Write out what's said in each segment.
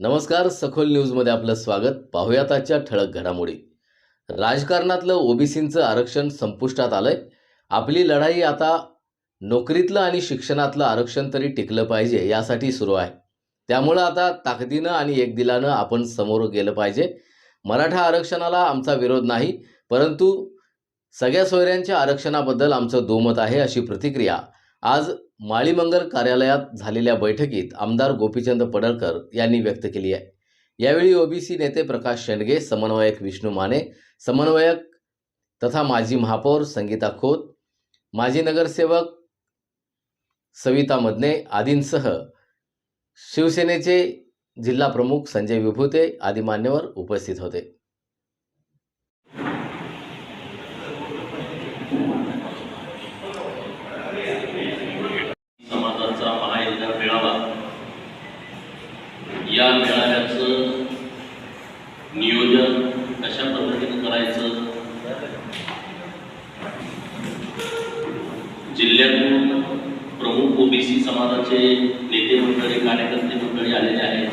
नमस्कार सखोल न्यूजमध्ये आपलं स्वागत. पाहुयात आजच्या ठळक घडामोडी. राजकारणातलं ओबीसींचं आरक्षण संपुष्टात आलंय. आपली लढाई आता नोकरीतलं आणि शिक्षणातलं आरक्षण तरी टिकलं पाहिजे यासाठी सुरू आहे. त्यामुळं आता ताकदीनं आणि एकदिलानं आपण समोर गेलं पाहिजे. मराठा आरक्षणाला आमचा विरोध नाही परंतु सगळ्या सोयऱ्यांच्या आरक्षणाबद्दल आमचं दुमत आहे अशी प्रतिक्रिया आज माळीमंगल कार्यालयात झालेल्या बैठकीत आमदार गोपीचंद पडळकर यांनी व्यक्त केली आहे. यावेळी ओबीसी नेते प्रकाश शेंडगे समन्वयक विष्णू माने समन्वयक तथा माजी महापौर संगीता खोत माजी नगरसेवक सविता मदने आदींसह शिवसेनेचे जिल्हा प्रमुख संजय विभूते आदी मान्यवर उपस्थित होते समाजाचा महायज्ञ मेळावा या मेळाव्याचं नियोजन कशा पद्धतीने करायचं जिल्ह्यातून प्रमुख ओबीसी समाजाचे नेते मंडळी कार्यकर्ते मंडळी आलेले आहेत.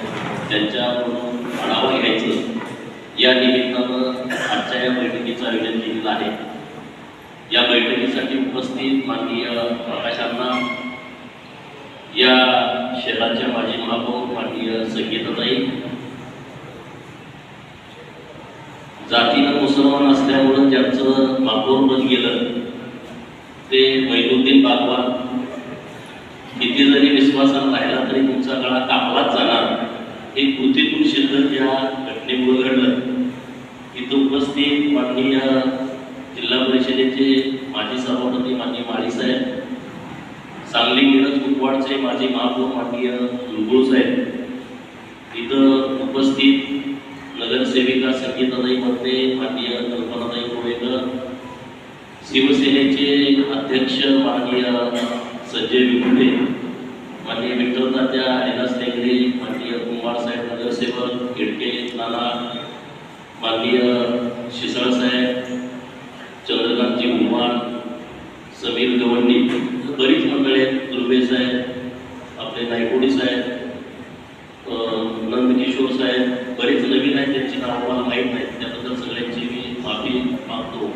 त्यांच्याकडून आढावा घ्यायचं. या निमित्तानं आजच्या या बैठकीचं आयोजन केलेलं आहे. या बैठकीसाठी उपस्थित माननीय प्रकाशांना या शहराच्या माजी महापौर माननीय संगीताताई जातीनं मुसलमान असल्यामुळं ज्यांचं महापौर पद गेलं. ते मैनुद्दीन बागवान. किती जरी विश्वासात राहिला तरी तुमचा गळा कापलाच जाणार. हे कृतीतून सिद्ध त्या घटनेमुळे घडलं. इथं उपस्थित माननीय जिल्हा परिषदेचे माजी सभापती माननीय माळीसाहेब सांगली मिरज कुपवाडचे माजी महापौर माननीय लुगुळ साहेब इथं उपस्थित नगरसेविका संगीताताई मध्ये माननीय कल्पनाताई कोळेकर शिवसेनेचे अध्यक्ष माननीय संजय विपुटे माननीय विठ्ठल तात्या हरिदास टेंगडे माननीय कुंभार साहेब नगरसेवक खिडके नाना माननीय शिसळ साहेब चंद्रकांतजी उमान समीर गवंडी बरीच मंडळी आहेत. दुर्वे साहेब आपले नायकोडी साहेब अं, नंदकिशोर साहेब बरेच नवीन आहेत त्यांची नावं मला माहीत नाहीत त्याबद्दल सगळ्यांची मी माफी मागतो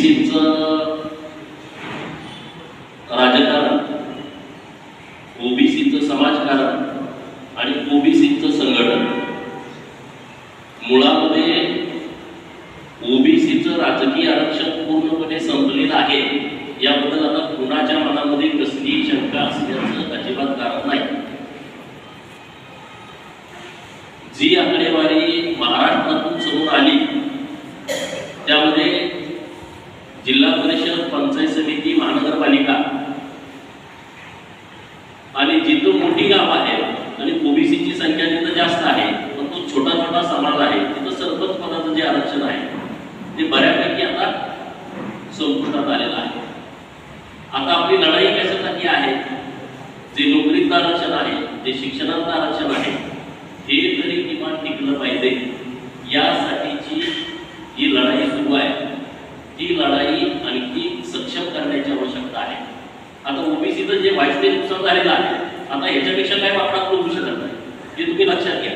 ओबीसीचं राजकारण ओबीसीचं समाजकारण आणि ओबीसीचं संघटन. मुळामध्ये ओबीसीचं राजकीय आरक्षण पूर्णपणे संपलेलं आहे याबद्दल आता कुणाच्या मनामध्ये कसलीही शंका असल्याचं अजिबात कारण नाही. जी आकडेवारी महाराष्ट्रातून समोर आली त्यामध्ये जिल्हा परिषद पंचायत समिती महानगरपालिका. आणि जिथं मोठी गाव आहे आणि ओबीसीची संख्या तिथं जास्त आहे पण तो छोटा छोटा समाज आहे तिथं सरपंच पदाचं जे आरक्षण आहे ते बऱ्यापैकी आता संपुष्टात आलेलं आहे. आता आपली लढाई कशासाठी आहे? जे नोकरीचं आरक्षण आहे जे शिक्षणाचं आरक्षण आहे हे तरी किमान टिकलं पाहिजे यासाठीची ही लढाई सुरू आहे ती लढाई आणखी सक्षम करण्याची आवश्यकता आहे आता ओबीसीचं जे वाईट नुकसान झालेलं आहे आता ह्याच्यापेक्षा काय वापरात होऊ शकत नाही हे तुम्ही लक्षात घ्या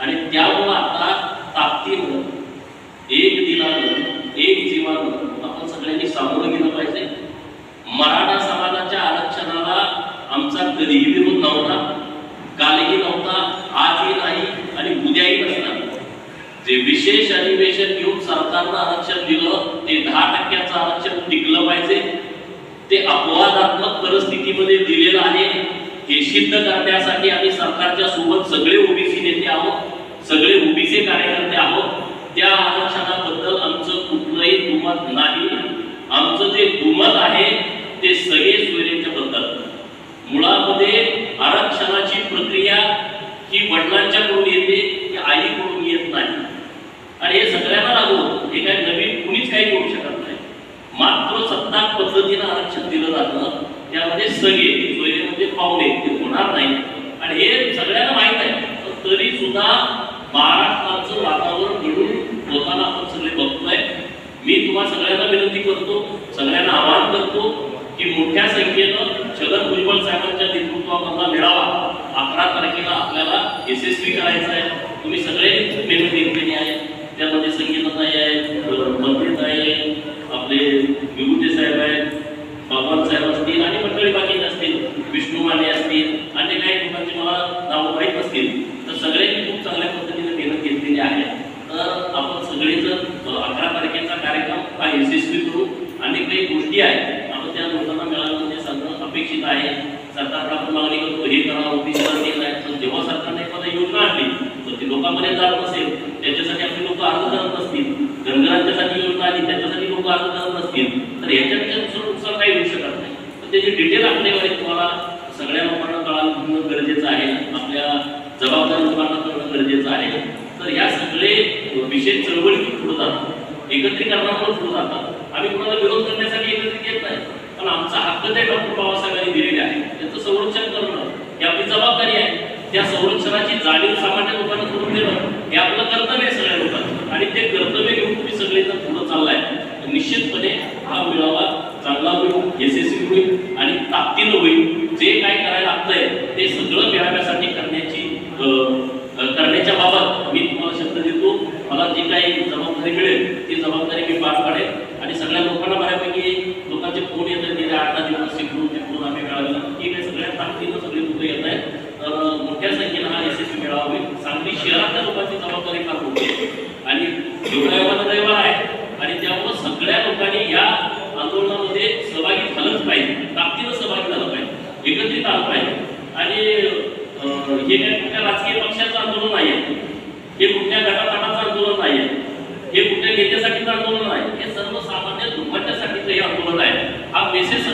आणि त्यामुळं आता ताकदीनं एक दिलानं एक जीवानं आपण सगळ्यांनी सामोरं गेलं पाहिजे मराठा समाजाच्या आरक्षणाला आमचा कधीही विरोध नव्हता कालही नव्हता आजही नाही आणि उद्याही नसणार जे विशेष अधिवेशन घेऊन सरकारनं आरक्षण दिलं ते दहा टक्क्याचं आरक्षण टिकलं पाहिजे. ते अपवादात्मक परिस्थितीमध्ये दिलेलं आहे. हे सिद्ध करण्यासाठी आम्ही सरकारच्या सोबत सगळे ओबीसी नेते आहोत सगळे ओबीसी कार्यकर्ते आहोत. त्या आरक्षणाबद्दल आमचं कुठलंही दुमत नाही. आमचं जे दुमत आहे ते सगळे सोयरेच्या बद्दल. मुळामध्ये आरक्षणाची प्रक्रिया ही वडिलांच्याकडून येते की आईकडून आणि हे सगळ्यांना लागू होतं हे काय नवीन कुणीच काही करू शकत नाही. मात्र सत्ता पद्धतीनं आरक्षण दिलं जातं. त्यामध्ये सगळे सोयरे म्हणजे पाहुणे ते होणार नाही. आणि हे सगळ्यांना माहीत आहे. तरी सुद्धा महाराष्ट्राचं वातावरण घडून होताना आपण सगळे बघतोय. मी तुम्हा सगळ्यांना विनंती करतो सगळ्यांना आवाहन करतो की मोठ्या संख्येनं छगन भुजबळ साहेबांच्या नेतृत्वामधला मेळावा अकरा तारखेला आपल्याला यशस्वी करायचा आहे. तुम्ही सगळे खूप मेहनत घेतलेली आहे. त्यामध्ये संगीताताई आहेत मंत्रीताई आहे आपले विभूते साहेब आहेत बाबा साहेब असतील आणि मंडळी बाकी असतील विष्णू माने असतील अन्य काही लोकांची मला नावं माहीत असतील तर सगळ्यांनी खूप चांगल्या पद्धतीने मेहनत घेतलेली आहे. तर आपण सगळेजण अकरा तारखेचा कार्यक्रम हा यशस्वी करू. अनेक काही गोष्टी आहेत. आपण त्या लोकांना मिळाल्यामध्ये म्हणजे सांगणं अपेक्षित आहे. सरकारला आपण मागणी करतो हे करा ओबीसीला ते नाही पण जेव्हा सरकारने एखादा योजना आणली तर ती लोकांमध्ये जात नसेल. अर्ज करत नसतील धनगरांच्यासाठी योजना आली त्याच्यासाठी लोक अर्ज करत नसतील तर ह्याच्यापेक्षा दुसरं नुकसान काही होऊ शकत नाही. तर त्याची डिटेल आकडेवारी तुम्हाला सगळ्या लोकांना कळणं गरजेचं आहे. आपल्या जबाबदार लोकांना कळणं गरजेचं आहे. तर या सगळे विषय चळवळीतून पुढे जातात. एकत्रीकरणामुळे पुढे जातात. आम्ही कोणाला विरोध करण्यासाठी एकत्रित येत नाही. पण आमचा हक्क ते डॉक्टर बाबासाहेबांनी दिलेले आहे. त्याचं संरक्षण करणं ही आपली जबाबदारी आहे. त्या संरक्षणाची जाणीव सामान्य लोकांना करून देणं हे आपलं कर्तव्य आहे सगळ्या लोकांचं आणि ते कर्तव्य घेऊन पुढं चाललाय. तर निश्चितपणे हा मेळावा चांगला होईल यशस्वी होईल आणि ताकदीनं होईल. जे काय करायला लागतंय ते सगळं मेळाव्यासाठी करण्याची करण्याच्या बाबत मी तुम्हाला शब्द देतो. मला जी काही जबाबदारी मिळेल ती जबाबदारी मी पार पाडेल आणि सगळ्या लोकांना बऱ्यापैकी लोकांचे फोन येतात गेले आठ दहा दिवस शिकून तिकडून आम्ही मेळाव्याला ठीक आहे सगळ्या ताकदीनं सगळे लोक येत आहेत तर अं, मोठ्या संख्येनं हा यशस्वी मेळावा होईल सांगली शहरातल्या लोकांची जबाबदारी फार मोठी आहे आणि योगायोगानं रविवार आहे आणि त्यामुळं सगळ्या लोकांनी या आंदोलनामध्ये सहभागी झालंच पाहिजे ताकदीनं सहभागी झालं चालू आहे आणि अं, हे काय कुठल्या राजकीय पक्षाचं आंदोलन नाही आहे हे कुठल्या गटातटाचं आंदोलन नाही आहे हे कुठल्या नेत्यासाठीचं आंदोलन आहे हे सर्वसामान्य लोकांच्यासाठीचं हे आंदोलन आहे. हा मेसेज